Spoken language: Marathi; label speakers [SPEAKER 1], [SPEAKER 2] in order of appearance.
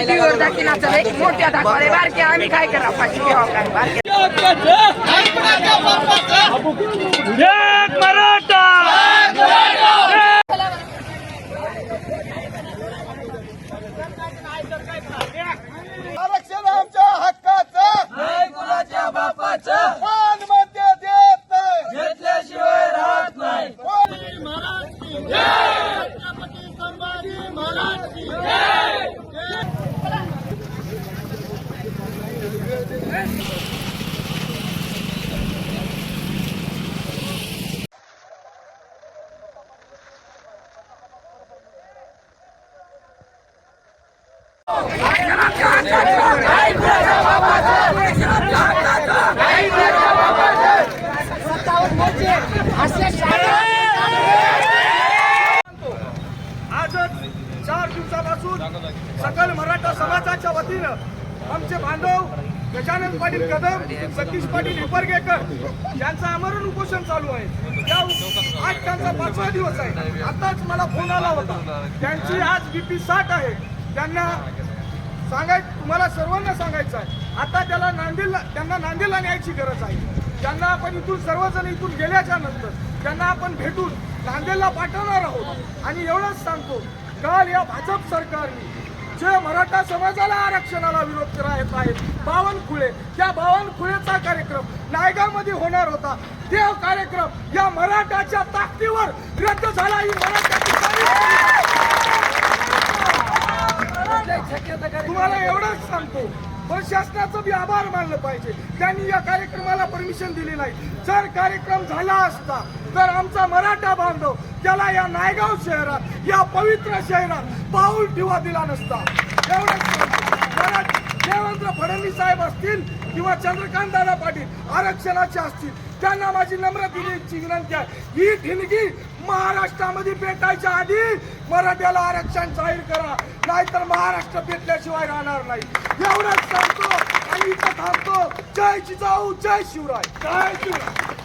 [SPEAKER 1] टाकी एक मोठ्या दाखवले. बारक्या आम्ही काय करा पाचशे घ्यावं काय बारके
[SPEAKER 2] एक मराठा
[SPEAKER 3] आरक्षण आमच्या हक्काचं
[SPEAKER 2] कुणाच्या बापाचं
[SPEAKER 3] पण मध्ये देत नाही
[SPEAKER 2] घेतल्याशिवाय राहत नाही
[SPEAKER 3] आजच चार दिवसापासून सकल मराठा समाजाच्या वतीनं आमचे बांधव गजानन पाटील कदम सतीश पाटील हिपरगेकर यांचं आमरण उपोषण चालू आहे. त्या आज त्यांचा पाचवा दिवस आहे. आताच मला फोन आला होता. त्यांची आज बीपी साठ आहे. त्यांना सांगाय तुम्हाला सर्वांना सांगायचं आहे. आता त्याला नांदेडला त्यांना नांदेडला न्यायची गरज आहे. त्यांना आपण इथून सर्वजण इथून गेल्याच्यानंतर त्यांना आपण भेटून नांदेडला पाठवणार आहोत. आणि एवढंच सांगतो काल या भाजप सरकारने जे मराठा समाजाला आरक्षणाला विरोध करत आहेत बावनकुळे त्या बावनकुळेचा कार्यक्रम नायगावमध्ये होणार होता. ते कार्यक्रम या मराठाच्या ताकदीवर रद्द झाला. ही मराठ्याची तुम्हाला एवढंच सांगतो प्रशासनाचं बी आभार मानलं पाहिजे. त्यांनी या कार्यक्रमाला परमिशन दिली नाही. जर कार्यक्रम झाला असता तर आमचा मराठा बांधव त्याला या नायगाव शहरात या पवित्र शहरात पाऊल ठेवा दिला नसता. एवढंच सांगतो. मला देवेंद्र फडणवीस साहेब असतील किंवा चंद्रकांत दादा पाटील आरक्षणाचे असतील त्यांना माझी नम्र दिलीची विनंती आहे. ही ठिणगी महाराष्ट्रामध्ये पेटायच्या आधी मराठ्याला आरक्षण जाहीर करा नाहीतर महाराष्ट्र पेटल्याशिवाय राहणार नाही. एवढंच सांगतो आणि इथं थांबतो. जय जिजाऊ जय शिवराय. जय शिवराय.